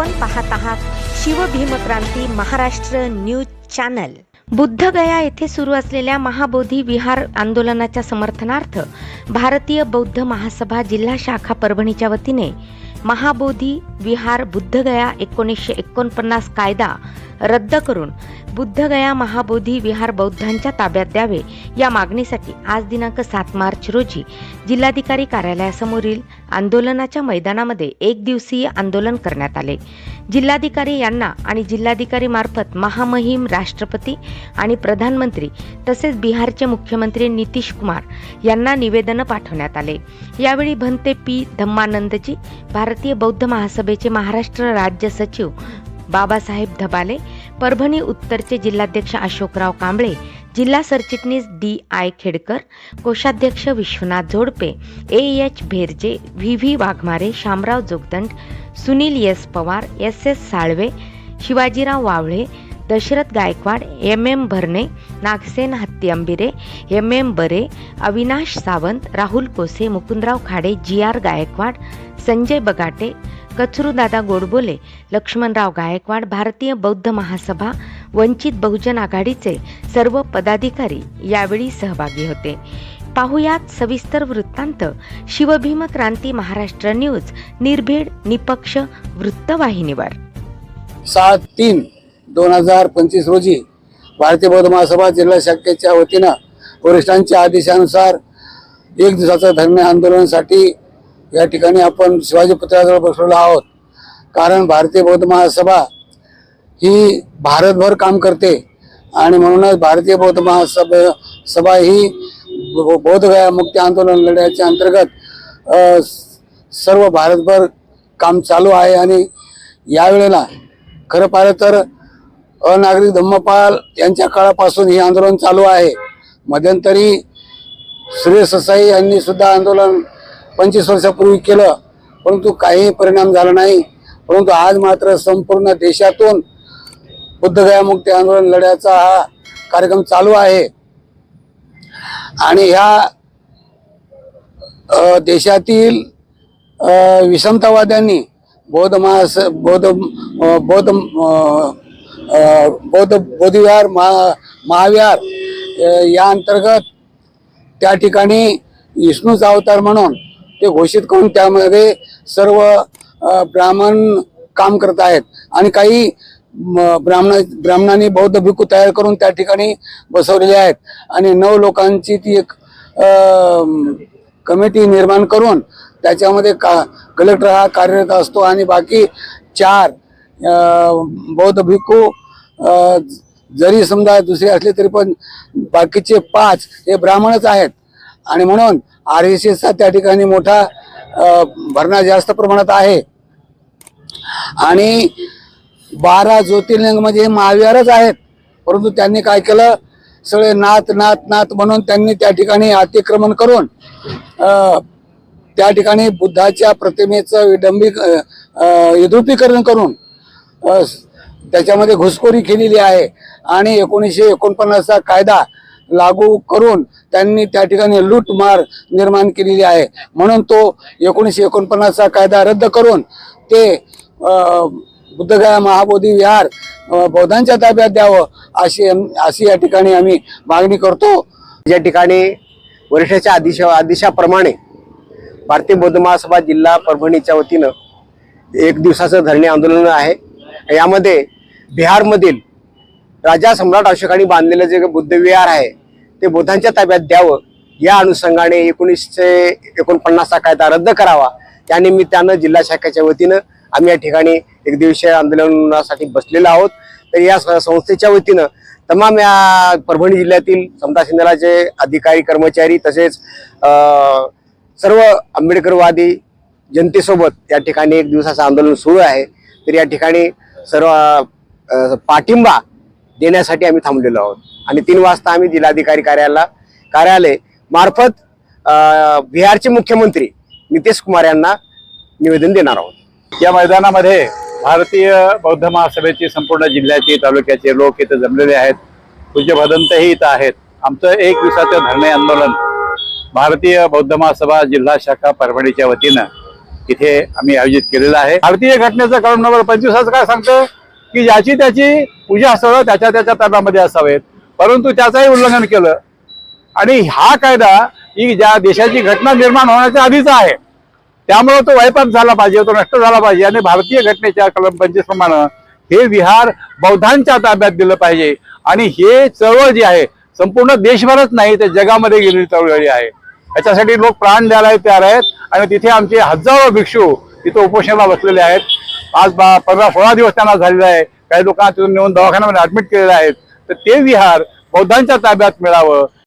आपण पाहत आहात शिवभीमक्रांती महाराष्ट्र न्यूज चॅनल. बुद्धगया येथे सुरू असलेल्या महाबोधी विहार आंदोलनाच्या समर्थनार्थ भारतीय बौद्ध महासभा जिल्हा शाखा परभणीच्या वतीने महाबोधी विहार बुद्धगया एकोणीसशे एकोणपन्नास कायदा रद्द करून बुद्धगया महाबोधी विहार बौद्धांच्या ताब्यात द्यावे. या मागणीसाठी आज दिनांक सात मार्च रोजी जिल्हाधिकारी कार्यालयासमोरील आंदोलनाच्या मैदानामध्ये एक दिवसीय आंदोलन करण्यात आले. जिल्हाधिकारी यांना आणि जिल्हाधिकारी मार्फत महामहिम राष्ट्रपती आणि प्रधानमंत्री तसेच बिहारचे मुख्यमंत्री नितीश कुमार यांना निवेदनं पाठवण्यात आले. यावेळी भंते पी धम्मानंदजी भारतीय बौद्ध महासभेचे महाराष्ट्र राज्य सचिव बाबासाहेब धबाले परभणी उत्तरचे जिल्हाध्यक्ष अशोकराव कांबळे जिल्हा सरचिटणीस डी आय खेडकर कोषाध्यक्ष Vishwanath Zodpe A H Bherje V V Waghmare Shamrao Jogdand Sunil S Pawar S S Salve Shivajirao Wavle Dashrath Gaikwad M M Bharne Nagsen हत्ती Ambire M M Bare Avinash Sawant Rahul Kose Mukundrao Khade G R Gaikwad Sanjay Bagate Kachrudada Godbole Laxmanrao Gaikwad Bharatiya Bauddha Mahasabha Vanchit Bahujan आघाडीचे सर्व पदाधिकारी यावेळी सहभागी होते. पाहुयात सविस्तर वृत्तांत. शिवभीम क्रांती महाराष्ट्र न्यूज निर्भीड निपक्ष वृत्तवाहिनीवर. सात तीन दोन हजार पंचवीस रोजी भारतीय बौद्ध महासभा जिल्हा शाखेच्या वतीनं वरिष्ठांच्या आदेशानुसार एक दिवसाचं धरणे आंदोलनासाठी या ठिकाणी आपण शिवाजी पुतळ्याजवळ बसलेलो आहोत. कारण भारतीय बौद्ध महासभा ही भारतभर काम करते आणि म्हणूनच भारतीय बौद्ध महासभा सभा ही बौद्धगया मुक्ती आंदोलन लढ्याच्या अंतर्गत सर्व भारतभर काम चालू आहे आणि यावेळेला खरं पाहिलं तर अनागरिक धम्मपाल यांच्या काळापासून हे आंदोलन चालू आहे. मध्यंतरी सुरेश ससाई यांनी सुद्धा आंदोलन पंचवीस वर्षापूर्वी केलं परंतु काही परिणाम झाला नाही. परंतु आज मात्र संपूर्ण देशातून बुद्धगया मुक्ती आंदोलन लढ्याचा हा कार्यक्रम चालू आहे. आणि ह्या देशातील विषमतावाद्यांनी बौद्ध महास बौद्ध बौद्ध बौद्ध बोधविहार महा महाविहार या अंतर्गत त्या ठिकाणी विष्णूचा अवतार म्हणून ते घोषित करून त्यामध्ये सर्व ब्राह्मण काम करत आहेत. आणि काही म, ब्राह्मण ब्राह्मणांनी बौद्ध भिक्खू तयार करून त्या ठिकाणी बसवलेले आहेत. आणि नऊ लोकांची ती एक कमिटी निर्माण करून त्याच्यामध्ये का कलेक्टर हा कार्यरत असतो. आणि बाकी चार बौद्ध भिक्खू जरी समजा दुसरे असले तरी पण बाकीचे पाच हे ब्राह्मणच आहेत. आणि म्हणून आर एस एसचा त्या ठिकाणी मोठा भरणा जास्त प्रमाणात आहे. आणि बारा ज्योतिर्लिंगमध्ये म्हणजे हे महाविहारच आहेत. परंतु त्यांनी काय केलं? सगळे नाथ नाथ नाथ म्हणून त्यांनी त्या ठिकाणी अतिक्रमण करून त्या ठिकाणी बुद्धाच्या प्रतिमेचं विडंबी यदुपीकरण करून त्याच्यामध्ये घुसखोरी केलेली आहे. आणि एकोणीसशे एकोणपन्नासचा कायदा लागू करून त्यांनी त्या ठिकाणी लूटमार निर्माण केलेली आहे. म्हणून तो एकोणीसशे एकोणपन्नासचा कायदा रद्द करून ते बुद्धगया महाबोधी विहार बौद्धांच्या ताब्यात द्यावं अशी अशी या ठिकाणी आम्ही मागणी करतो. या ठिकाणी वरिष्ठाच्या आदिशा आदिशाप्रमाणे भारतीय बौद्ध महासभा जिल्हा परभणीच्या वतीनं एक दिवसाचं धरणे आंदोलन आहे. यामध्ये बिहारमधील राजा सम्राट अशोकाने बांधलेलं जे बुद्धविहार आहे ते बुद्धांच्या ताब्यात द्यावं. या अनुषंगाने एकोणीसशे एकोणपन्नासचा कायदा रद्द करावा. त्यानिमित्तानं जिल्हा शाखेच्या वतीनं आम्ही या ठिकाणी एक दिवसीय आंदोलनासाठी बसलेलो आहोत. तर या संस्थेच्या वतीनं तमाम या परभणी जिल्ह्यातील समता सिंधलाचे अधिकारी कर्मचारी तसेच सर्व आंबेडकरवादी जनतेसोबत या ठिकाणी एक दिवसाचं आंदोलन सुरू आहे. तर या ठिकाणी सर्व पाठिंबा देण्यासाठी आम्ही थांबलेलो आहोत. आणि तीन वाजता आम्ही जिल्हाधिकारी कार्यालय कार्यालय मार्फत अं, बिहारचे मुख्यमंत्री नितीश कुमार यांना निवेदन देणार आहोत. या मैदानामध्ये भारतीय बौद्ध महासभेची संपूर्ण जिल्ह्याची तालुक्याचे लोक इथं जमलेले आहेत. पूज्य भदंतही इथं आहेत. आमचं एक दिवसाचं धरणे आंदोलन भारतीय बौद्ध महासभा जिल्हा शाखा परभणीच्या वतीनं इथे आम्ही आयोजित केलेलं आहे. भारतीय घटनेचं कारण नंबर पंचवीसाचं काय सांगतं की ज्याची त्याची पूजा स्थळं त्याच्या त्याच्या ताब्यामध्ये असावेत. परंतु त्याचंही उल्लंघन केलं. आणि हा कायदा ही ज्या देशाची घटना निर्माण होण्याच्या आधीचा आहे. त्यामुळे तो वायपाप झाला पाहिजे तो नष्ट झाला पाहिजे. आणि भारतीय घटनेच्या कलम पंचवीस प्रमाणे हे विहार बौद्धांच्या ताब्यात दिलं पाहिजे. आणि हे चळवळ जी आहे संपूर्ण देशभरच नाही तर जगामध्ये गेलेली चळवळी आहे. याच्यासाठी लोक प्राण द्यायला तयार आहेत. आणि तिथे आमचे हजारो भिक्षू तिथं उपोषणाला बसलेले आहेत. आज बा पंधरा सोळा दिवस त्यांना झालेला आहे. काही लोकांना तिथून नेऊन दवाखान्यामध्ये ऍडमिट केलेले आहेत तर ते विहार बौद्धांच्या ताब्यात मिळावं.